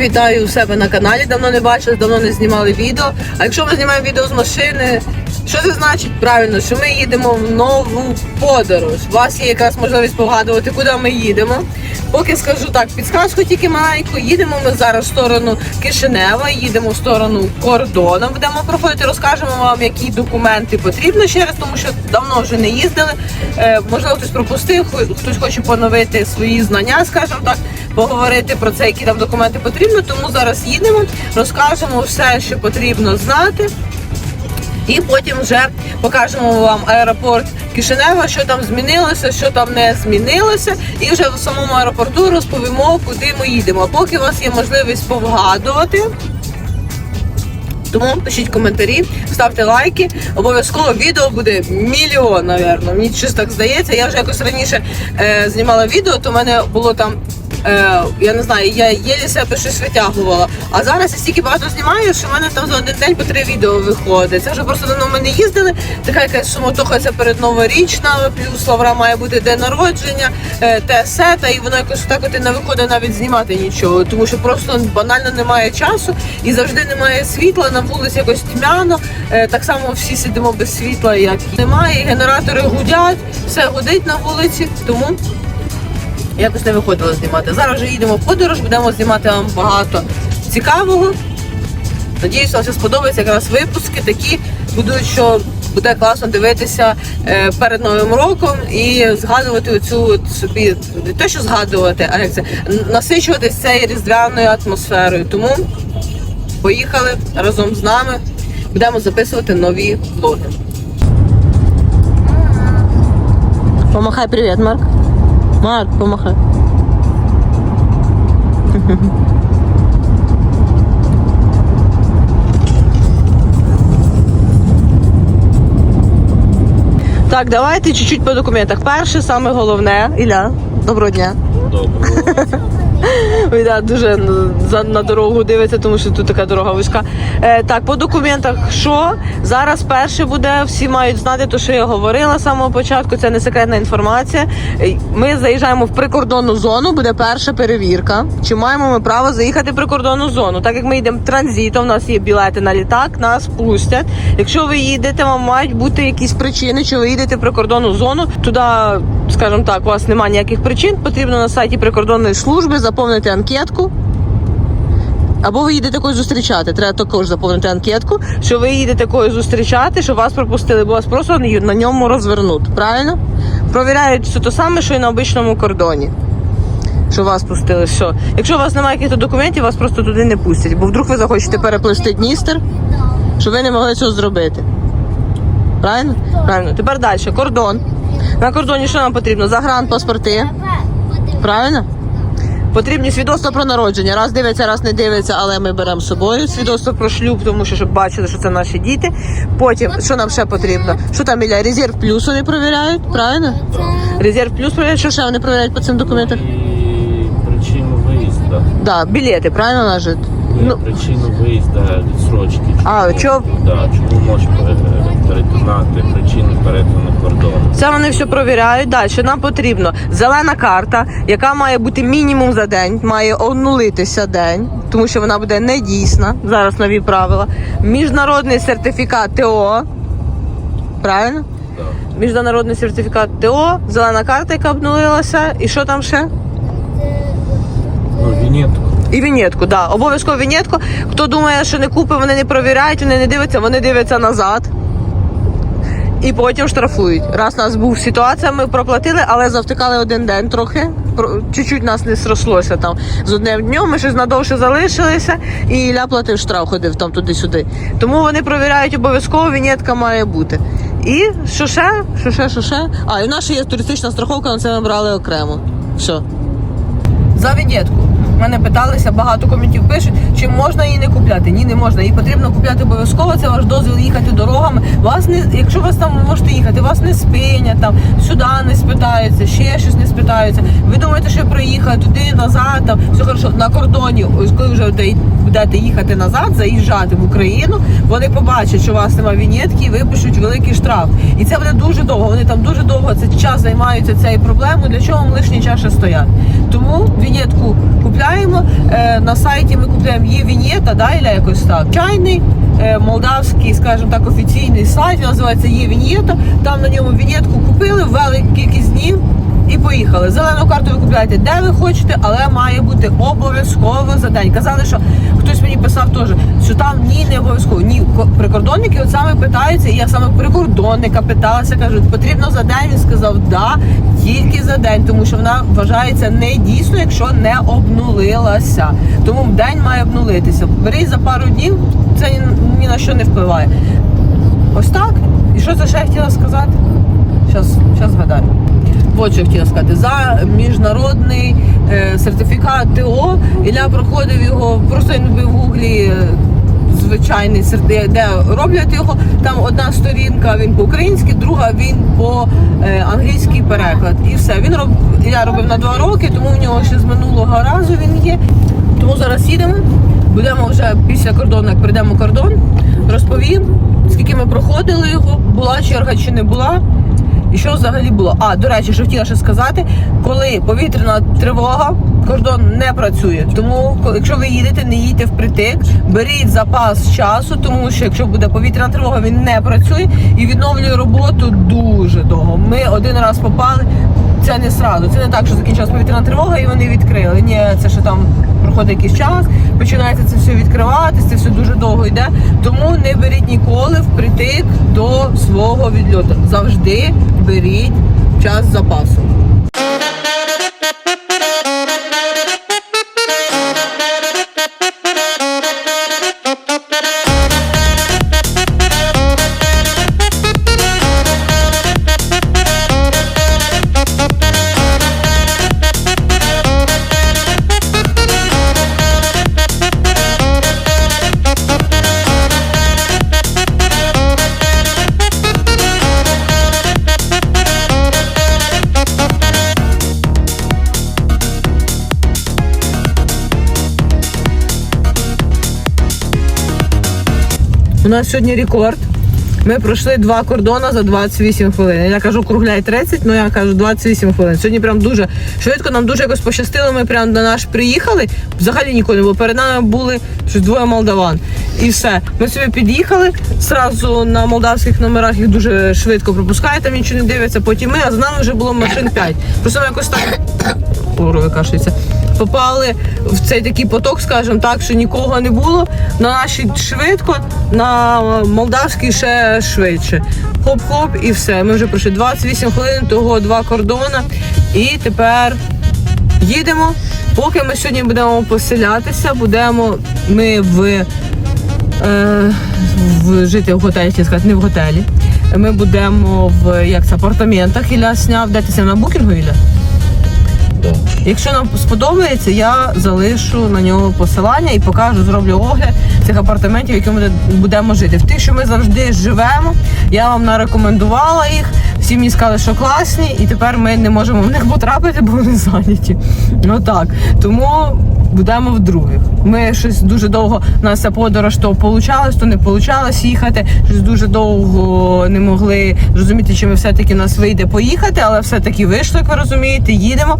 Вітаю у себе на каналі. Давно не бачили, давно не знімали відео. А якщо ми знімаємо відео з машини, що це значить? Правильно, що ми їдемо в нову подорож. У вас є якраз можливість погадувати, куди ми їдемо. Поки скажу так, підсказку тільки маленьку. Їдемо ми зараз в сторону Кишинева, їдемо в сторону кордону. Будемо проходити, розкажемо вам, які документи потрібно ще раз, тому що давно вже не їздили. Е, можливо, хтось пропустив, хтось хоче поновити свої знання, скажімо так, поговорити про це, які там документи потрібно. Тому зараз їдемо, розкажемо все, що потрібно знати. І потім вже покажемо вам аеропорт Кишинева, що там змінилося, що там не змінилося, і вже в самому аеропорту розповімо, куди ми їдемо. А поки у вас є можливість повгадувати. Тому пишіть коментарі, ставте лайки. Обов'язково відео буде мільйон, напевно. Мені щось так здається. Я вже якось раніше е, знімала відео, то в мене було там. Е, я не знаю, я єлі себе щось витягувала. А зараз я стільки багато знімаю, що в мене там за один день по три відео виходить. Це вже просто давно ми не їздили. Така якась суматоха це перед новорічна, плюс Лавра має бути день народження, е, те се, та і воно якось так от і не виходить навіть знімати нічого, тому що просто банально немає часу і завжди немає світла. На вулиці якось тьмяно. Е, так само всі сидимо без світла, як немає. Генератори гудять, все гудить на вулиці, тому. Якось не виходило знімати. Зараз вже їдемо в подорож, будемо знімати вам багато цікавого. Надіюсь, вам все сподобається. Якраз випуски такі будуть, що буде класно дивитися е, перед Новим роком і згадувати оцю от собі не те, що згадувати, а як це насичуватись цією різдвяною атмосферою. Тому поїхали разом з нами. Будемо записувати нові влоги. Помахай привіт, Марк. Марк, помахай. Так, давайте чуть-чуть по документах. Перше, саме головне, Ілля, доброго дня. Доброго. Ой, да, дуже на дорогу дивиться, тому що тут така дорога вузька. Е, так, по документах, що зараз перше буде, всі мають знати те, що я говорила з самого початку. Це не секретна інформація. Е, Ми заїжджаємо в прикордонну зону, буде перша перевірка. Чи маємо ми право заїхати в прикордонну зону? Так як ми йдемо транзитом, у нас є білети на літак, нас пустять. Якщо ви їдете, вам мають бути якісь причини, чи ви їдете в прикордонну зону. Туди, скажімо так, у вас немає ніяких причин. Потрібно на сайті прикордонної служби заповнити анкетку. Або ви їдете когось зустрічати. Треба також заповнити анкетку, що ви їдете когось зустрічати, що вас пропустили, бо вас просто на ньому розвернуть. Правильно? Провіряють все те саме, що і на обичному кордоні. Що вас пустили, що якщо у вас немає якихось документів, вас просто туди не пустять, бо вдруг ви захочете переплисти Дністер, що ви не могли цього зробити. Правильно? Правильно. Тепер далі. Кордон. На кордоні що нам потрібно? Загранпаспорти. Правильно? Потрібні свідоцтва про народження. Раз дивиться, раз не дивиться, але ми беремо з собою свідоцтво про шлюб, тому що щоб бачили, що це наші діти. Потім, що нам ще потрібно? Що там Ілля? Резерв плюс вони перевіряють, правильно? Резерв плюс перевіряють, що ще вони перевіряють по цим документам? І причину виїзду. Да, білети, правильно нажит? Ну, причину виїзду відсрочки. А, Чому- чо- Да, чому можеш перетинати причину перетину кордону? Це вони все провіряють. Далі нам потрібно зелена карта, яка має бути мінімум за день, має онулитися день, тому що вона буде недійсна. Зараз нові правила. Міжнародний сертифікат ТО. Правильно? Да. Міжнародний сертифікат ТО, зелена карта, яка обнулилася. І що там ще? Ну, вінетку. І вінетку, да. Обов'язково вінетку. Хто думає, що не купив, вони не провіряють, вони не дивляться, вони дивляться назад. І потім штрафують. Раз у нас був ситуація, ми проплатили, але завтикали один день трохи. Чуть-чуть нас не срослося там з одним днем. Ми щось надовше залишилися, і Ілля платив штраф, ходив там туди-сюди. Тому вони провіряють обов'язково, вінетка має бути. І що ще? Що ще, що ще? А, і в нас ще є туристична страховка, на це ми брали окремо. Все. За вінетку. Мене питалися, багато коментів пишуть, чи можна її не купляти. Ні, не можна. Її потрібно купляти обов'язково. Це ваш дозвіл їхати дорогами. Вас не, якщо вас там можете їхати, вас не спинять, там сюди не спитаються, ще щось не спитаються. Ви думаєте, що приїхали туди, назад, там все хорошо на кордоні. Ось коли вже будете їхати назад, заїжджати в Україну, вони побачать, що у вас немає вінєтки і випишуть великий штраф. І це буде дуже довго. Вони там дуже довго цей час займаються цією проблемою. Для чого вам лишні чаші стоять? Тому вінєтку купляємо. Е, на сайті ми купляємо є вінєта, да, Іля якось так. Чайний. е, Молдавський, скажімо так, офіційний сайт він називається є Вінєта. Там на ньому вінєтку купили, ввели кількість днів і поїхали. Зелену карту ви купляєте де ви хочете, але має бути обов'язково за день. Казали, що хтось мені писав теж, що там ні, не обов'язково. Ні, прикордонники от саме питаються, і я саме прикордонника питалася, кажуть, потрібно за день. Він сказав, да, тільки за день, тому що вона вважається не дійсно, якщо не обнулилася. Тому день має обнулитися. Беріть за пару днів, це ні, на що не впливає. Ось так. І що це ще я хотіла сказати? Щас згадаю. От що я хотіла сказати. За міжнародний е, сертифікат ТО Ілля проходив його, просто він в гуглі е, звичайний де роблять його. Там одна сторінка він по-українськи, друга він по англійський переклад. І все. Він роб... Ілля робив на два роки, тому в нього ще з минулого разу він є. Тому зараз їдемо. Будемо вже після кордону, як прийдемо кордон, розповім, скільки ми проходили його, була черга чи не була. І що взагалі було? А, до речі, що хотіла ще сказати, коли повітряна тривога, кордон не працює. Тому, якщо ви їдете, не їдьте впритик, беріть запас часу, тому що якщо буде повітряна тривога, він не працює і відновлює роботу дуже довго. Ми один раз попали. Це не сразу. Це не так, що закінчилась повітряна тривога і вони відкрили. Ні, це ще там проходить якийсь час, починається це все відкриватися, це все дуже довго йде. Тому не беріть ніколи впритик до свого відльоту. Завжди беріть час запасу. Нас сьогодні рекорд. Ми пройшли два кордони за 28 хвилин. Я кажу, кругляй 30, ну я кажу 28 хвилин. Сьогодні прям дуже швидко, нам дуже якось пощастило. Ми прям до наш приїхали. Взагалі ніколи не було. Перед нами були щось двоє молдаван. І все. Ми собі під'їхали. Зразу на молдавських номерах їх дуже швидко пропускають, там нічого не дивляться. Потім ми, а з нами вже було машин 5. Просто ми якось так Ой, кашляється. Попали в цей такий поток, скажімо так, що нікого не було. На нашій швидко, на молдавській ще швидше. Хоп-хоп і все. Ми вже пройшли 28 хвилин, того два кордона. І тепер їдемо. Поки ми сьогодні будемо поселятися, будемо ми в, е, в жити в готелі, сказати, не в готелі. Ми будемо в як це, апартаментах. Ілля сняв, де ти сняв на букінгу, Ілля? Да. Якщо нам сподобається, я залишу на нього посилання і покажу, зроблю огляд цих апартаментів, які ми будемо жити. В тих, що ми завжди живемо, я вам нарекомендувала їх. Всі мені сказали, що класні, і тепер ми не можемо в них потрапити, бо вони зайняті. Ну так. Тому будемо в других. Ми щось дуже довго нас ця подорож то получалось, то не получалось їхати. Щось дуже довго не могли зрозуміти, чи ми все-таки нас вийде поїхати, але все-таки вийшло, як ви розумієте, їдемо.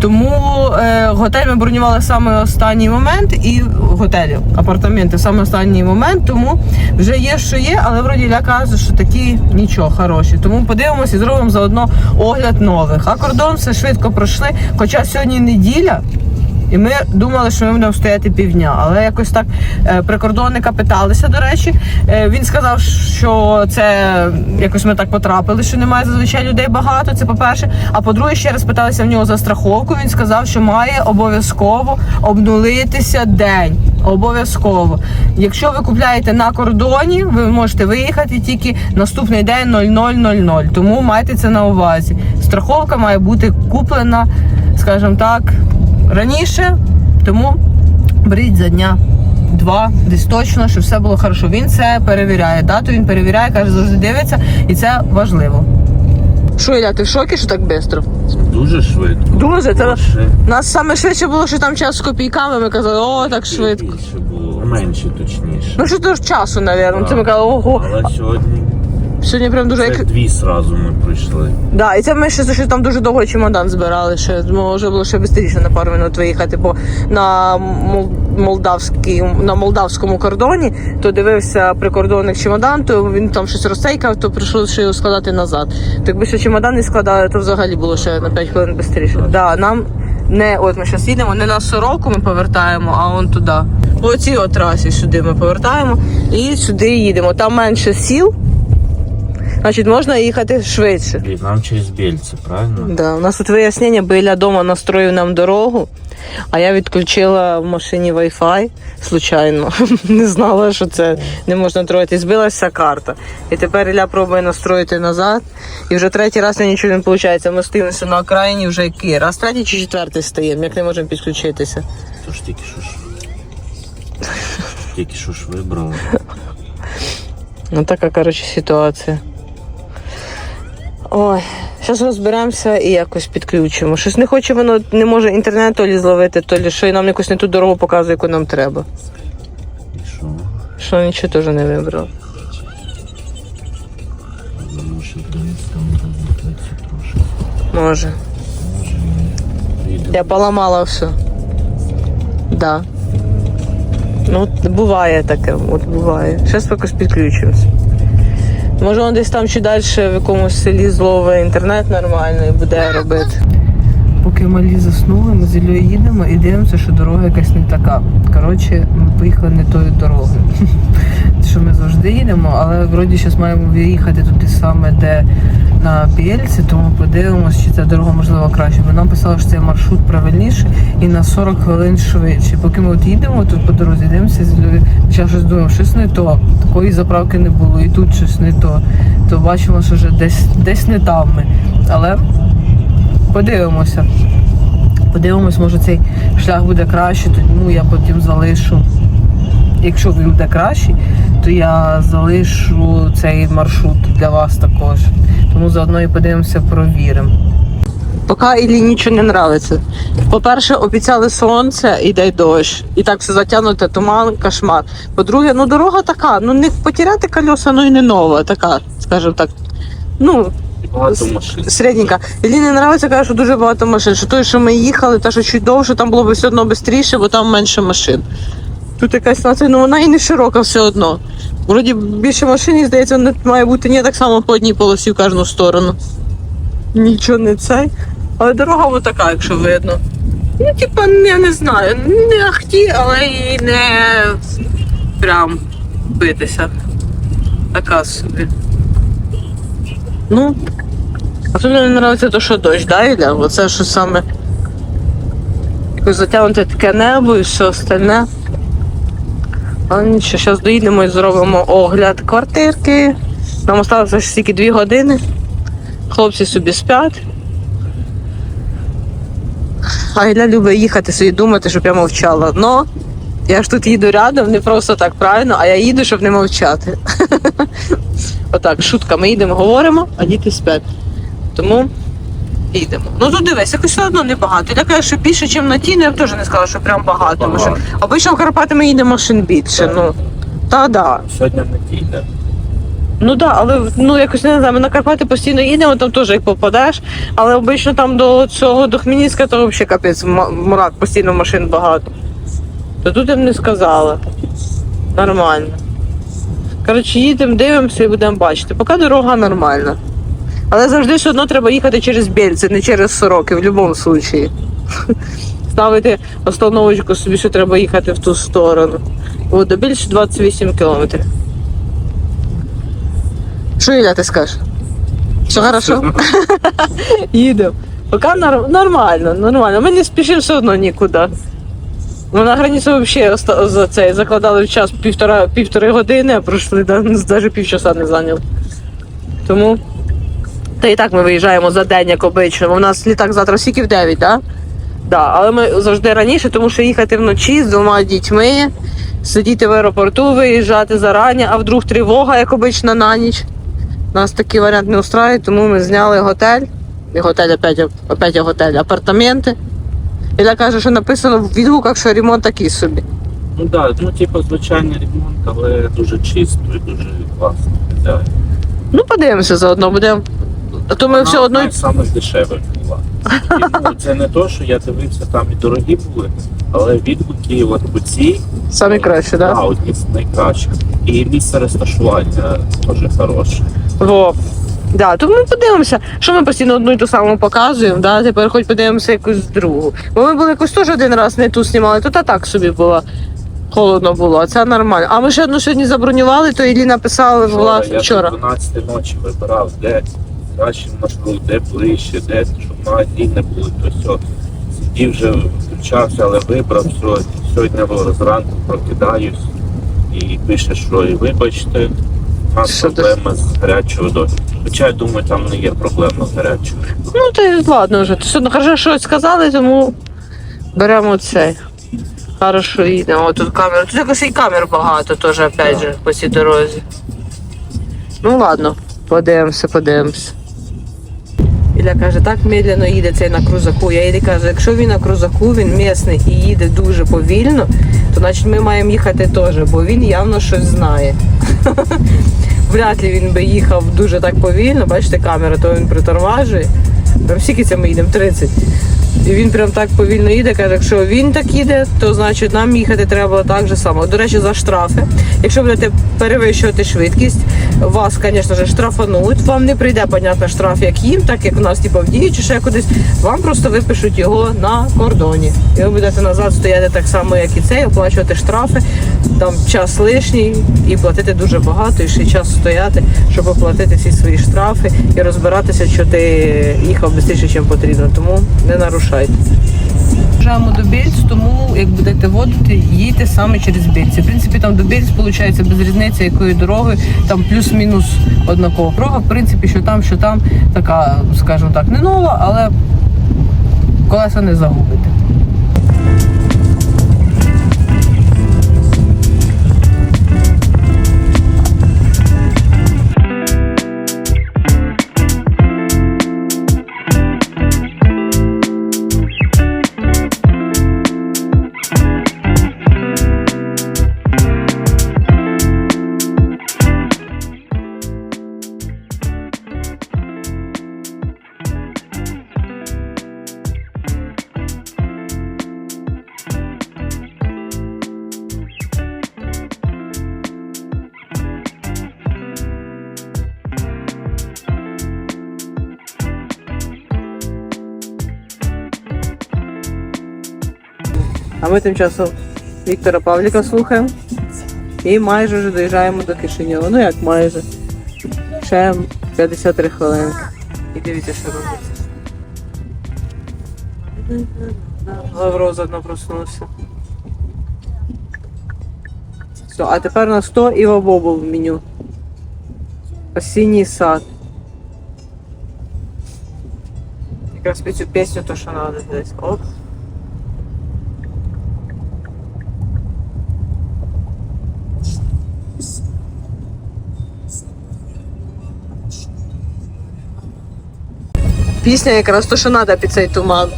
Тому е, готель ми бронювали саме останній момент і готелі, апартаменти саме останній момент. Тому вже є, що є, але вроді Ля каже, що такі нічого хороші. Тому подивимося і зробимо заодно огляд нових. А кордон все швидко пройшли. Хоча сьогодні неділя. І ми думали, що ми будемо стояти півдня, але якось так е, прикордонника питалися. До речі, Е, він сказав, що це якось ми так потрапили, що немає зазвичай людей багато. Це по-перше. А по-друге, ще раз питалися в нього за страховку. Він сказав, що має обов'язково обнулитися день. Обов'язково. Якщо ви купляєте на кордоні, ви можете виїхати тільки наступний день 00.00. Тому майте це на увазі. Страховка має бути куплена, скажімо так, раніше, тому беріть за дня два, десь точно, щоб все було хорошо. Він це перевіряє. Дату він перевіряє, каже, завжди дивиться, і це важливо. Що, Ілля, ти в шокі, що так швидко? Дуже швидко. Дуже, це Ще нас саме швидше було, що там час з копійками. Ми казали, о, так швидко. Більше було. Менше точніше. Ну що то ж часу, напевно. Це ми казали, ого. Але сьогодні Сьогодні прям дуже це як. дві зразу ми пройшли. Да, і це ми ще що там дуже довго чемодан збирали. Ще може було ще швидше на пару минут виїхати, бо на Мол- молдавській на молдавському кордоні то дивився прикордонник чемодан, то він там щось розцейкав, то прийшлося ще його складати назад. То якби ще чемодан не складали, то взагалі було ще на 5 хвилин швидше. Да, нам не от ми зараз їдемо, не на сороку ми повертаємо, а он туди. По цій трасі сюди ми повертаємо і сюди їдемо. Там менше сіл. Значить, можна їхати швидше. І нам через Бельце, правильно? Да, у нас тут вияснення, біля дома настроїв нам дорогу, а я відключила в машині Wi-Fi случайно. Не знала, що це не можна троїти. Збилася карта. І тепер Ілля пробує настроїти назад. І вже третій раз нічого не виходить. Ми стоїмося на окраїні вже який раз третій чи четвертий стаємо, як не можемо підключитися. Тож тільки що ж. Тільки що ж вибрали. Ну така, коротше, ситуація. Ой, зараз розберемося і якось підключимо. Щось не хоче воно, не може інтернет то лі зловити, то лі що і нам якусь не ту дорогу показує, яку нам треба. Що? Нічого теж не вибрав. Може. Я поламала все. Да. Ну, буває таке, от буває. Зараз якось підключимось. Може, он десь там чи далі в якомусь селі зловить інтернет нормальний буде робити. Поки малі заснули, ми з Іллею їдемо і дивимося, що дорога якась не така. Коротше, ми поїхали не тою дорогою. Що ми завжди їдемо, але вроді зараз маємо виїхати туди саме, де на Пєльці, тому подивимося, чи ця дорога можливо краще. Бо нам писали, що цей маршрут правильніший і на 40 хвилин швидше. Поки ми от їдемо тут по дорозі, дивимося, зараз щось думаємо, щось не то. Такої заправки не було, і тут щось не то. То бачимо, що вже десь, десь не там ми. Але подивимося. Подивимось, може цей шлях буде краще, тому я потім залишу. Якщо він буде кращий, то я залишу цей маршрут для вас також. Тому заодно і подивимося, провіримо. Поки Іллі нічого не нравиться. По-перше, обіцяли сонце, іде дощ. І так все затягнуте, туман, кошмар. По-друге, ну дорога така, ну не потеряти колеса, ну і не нова, така, скажімо так. Ну, Багато машин. середненька. Іллі не нравиться, каже, що дуже багато машин. Що той, що ми їхали, та що чуть довше, там було б все одно швидше, бо там менше машин. Тут якась нація, ну вона і не широка все одно. Вроді більше машин, здається, не має бути не так само по одній полосі в кожну сторону. Нічого не цей. Але дорога ось така, якщо видно. Ну, типа, я не знаю, не ахті, але і не прям битися. Така собі. Ну, а тут мені подобається те, що дощ, да, Ілля? Оце що саме якось затягнуте таке небо і все остальне. Але нічого, зараз доїдемо і зробимо огляд квартирки. Нам залишилося тільки 2 години. Хлопці собі сплять. А Ілля любить їхати собі думати, щоб я мовчала. Но я ж тут їду рядом, не просто так правильно, а я їду, щоб не мовчати. Отак, шутка, ми їдемо, говоримо, а діти сплять. Тому їдемо. Ну тут дивись, якось все одно небагато. Я кажу, що більше, ніж на ті, ну я б теж не сказала, що прям багато Багато. машин. Обично в Карпати ми їдемо машин більше. Ну, та да. Сьогодні не тійде. Ну да, але ну якось не знаю, ми на Карпати постійно їдемо, там теж як попадеш. Але обично там до цього до Хмельницька, то взагалі капець м- мрак, постійно машин багато. То тут я б не сказала. Нормально. Коротше, їдемо, дивимося і будемо бачити. Поки дорога нормальна. Але завжди все одно треба їхати через Бельце, не через Сороки, в будь-якому випадку. Ставити остановочку собі, що треба їхати в ту сторону. От, до більше 28 кілометрів. Що Ілля, ти скажеш? Все хорошо? Їдемо. Поки нормально, нормально. Ми не спішимо все одно нікуди. Ми на границю взагалі за цей закладали в час півтора, півтори години, а пройшли навіть півчаса не зайняли. Тому. Та і так ми виїжджаємо за день, як обично. У нас літак завтра скільки в 9, так? Да? Да, але ми завжди раніше, тому що їхати вночі з двома дітьми сидіти в аеропорту, виїжджати зарані, а вдруг тривога, як обично, на ніч. Нас такий варіант не устраює, тому ми зняли готель. І готель опять, опять готель, апартаменти. Іля каже, що написано в відгуках, що ремонт такий собі. Ну так, да, ну типу звичайний ремонт, але дуже чисто і дуже класно. Ну, подивимося заодно, будемо. То ми все одно. саме дешеве була. Ну, це не то, що я дивився, там і дорогі були, але відгуки от по цій Самі краще, так? да, одні з найкращих. І місце розташування теж хороше. Во. Да, то ми подивимося, що ми постійно одну і ту саму показуємо, да? тепер хоч подивимося якусь другу. Бо ми були якось теж один раз не ту знімали, то та так собі було. Холодно було, а це нормально. А ми ще одну сьогодні забронювали, то Іллі написали вчора. я вчора. до 12 ночі вибирав, де кращий маршрут, де ближче, де щоб магазин не були, то все. Сидів вже включався, але вибрав все. Сьогодні зранку прокидаюсь і пише, що і вибачте, у нас Що ти- проблема з гарячою водою. Хоча я думаю, там не є проблема з гарячою. Ну, то й ладно вже. Все одно хорошо, що сказали, тому беремо цей. Хорошо їдемо. О, тут камера. Тут якось і камер багато теж, опять же, по цій дорозі. Ну ладно, подивимося, подивимося. Ілля каже, так медленно їде цей на крузаку. Я Іллі кажу, якщо він на крузаку, він місний і їде дуже повільно, то значить ми маємо їхати теж, бо він явно щось знає. Вряд ли він би їхав дуже так повільно, бачите, камера, то він притормажує. Там скільки це ми їдемо? 30. І він прям так повільно їде, каже, якщо він так їде, то значить нам їхати треба так же само. До речі, за штрафи. Якщо будете перевищувати швидкість, вас, звісно ж, штрафануть. Вам не прийде, понятно, штраф як їм, так як у нас типу, в дії чи ще кудись. Вам просто випишуть його на кордоні. І ви будете назад стояти так само, як і цей, оплачувати штрафи, там час лишній і платити дуже багато, і ще час стояти, щоб оплатити всі свої штрафи і розбиратися, що ти їхав швидше, ніж потрібно. Тому не нарушайте. Приїжджаємо до Бельц, тому як будете водити, їдьте саме через Бельці. В принципі, там до Бельц, виходить без різниці, якої дороги, там плюс-мінус однакова дорога. В принципі, що там, що там, така, скажімо так, не нова, але колеса не загубите. Ми тим часом Віктора Павліка слухаємо. І майже вже доїжджаємо до Кишинєва. Ну як майже. Ще 53 хвилинки. І дивіться, що робиться. Лавро заодно проснувся. Все, а тепер на 100 і Бобл в меню. Осінній сад. Якраз під цю пісню то, що треба десь. Оп. Пісня якраз то, що треба під цей туман.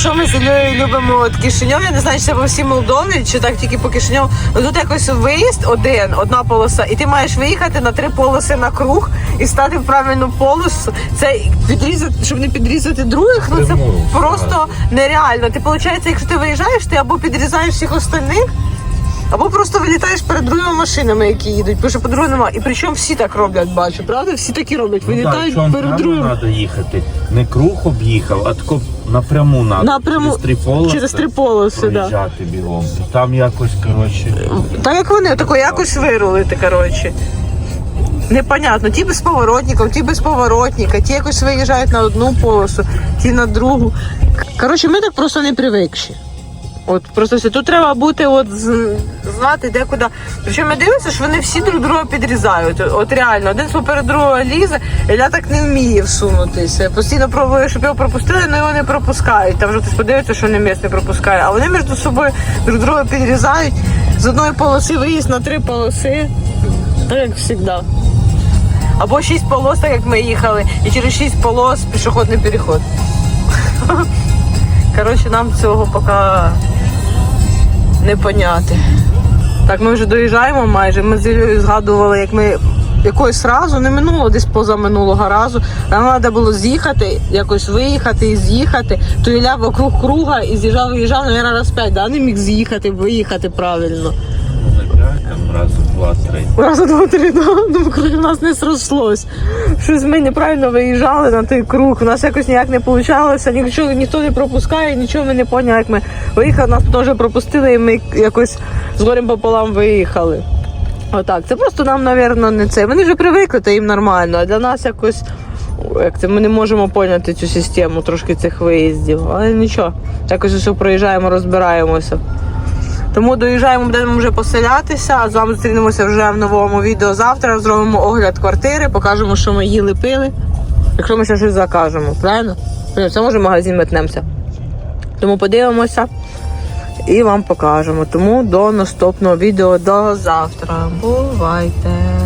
Що ми з Іллею любимо от Кишиньов? Я не знаю, чи це по всій Молдові, чи так тільки по Кишиньову. Ну тут якось виїзд один, одна полоса, і ти маєш виїхати на три полоси на круг і стати в правильну полосу. Це підрізати, щоб не підрізати других. Ну це просто нереально. Ти виходить, якщо ти виїжджаєш, ти або підрізаєш всіх остальних. Або просто вилітаєш перед другими машинами, які їдуть, тому що по-другому немає. І причому всі так роблять, бачу, правда? Всі такі роблять, вилітають перед другими. треба їхати. Не круг об'їхав, а тако напряму надо. Напряму через три полоси, через три полоси, да. проїжджати бігом. Там якось, коротше, Так як вони, тако якось вирулити, коротше. непонятно. Ті без поворотників, ті без поворотника, ті якось виїжджають на одну полосу, ті на другу. Коротше, ми так просто не привикші. От просто все. Тут треба бути, от знати де куди. Причому я дивлюся, що вони всі друг друга підрізають. От, реально, один поперед другого лізе, Ілля так не вміє всунутися. Постійно пробує, щоб його пропустили, але його не пропускають. Там вже хтось подивиться, що не місць не пропускає. А вони між собою друг друга підрізають. З одної полоси виїзд на три полоси. Так як завжди. Або шість полос, так як ми їхали, і через шість полос пішохідний переход. Коротше, нам цього поки не поняти. Так, ми вже доїжджаємо майже. Ми з Ілею згадували, як ми якось разу, не минуло, десь поза минулого разу. Нам треба було з'їхати, якось виїхати і з'їхати. То Ілля вокруг круга і з'їжджав, виїжджав, мабуть, раз п'ять, да? не міг з'їхати, виїхати правильно. Раз, два, три. Раза два три да? ну, коли в нас не зрослось. Щось ми неправильно виїжджали на той круг. У нас якось ніяк не вийшло, нічого ніхто не пропускає, нічого ми не поняли, як ми виїхали, нас теж пропустили, і ми якось з горем пополам виїхали. Отак. Це просто нам, напевно, не це. Вони вже привикли, то їм нормально, а для нас якось. Як це ми не можемо поняти цю систему трошки цих виїздів, але нічого. Якось все проїжджаємо, розбираємося. Тому доїжджаємо, будемо вже поселятися. А з вами зустрінемося вже в новому відео завтра. Зробимо огляд квартири, покажемо, що ми їли пили. Якщо ми ще щось закажемо, правильно? Це може в магазин метнемося. Тому подивимося і вам покажемо. Тому до наступного відео до завтра. Бувайте!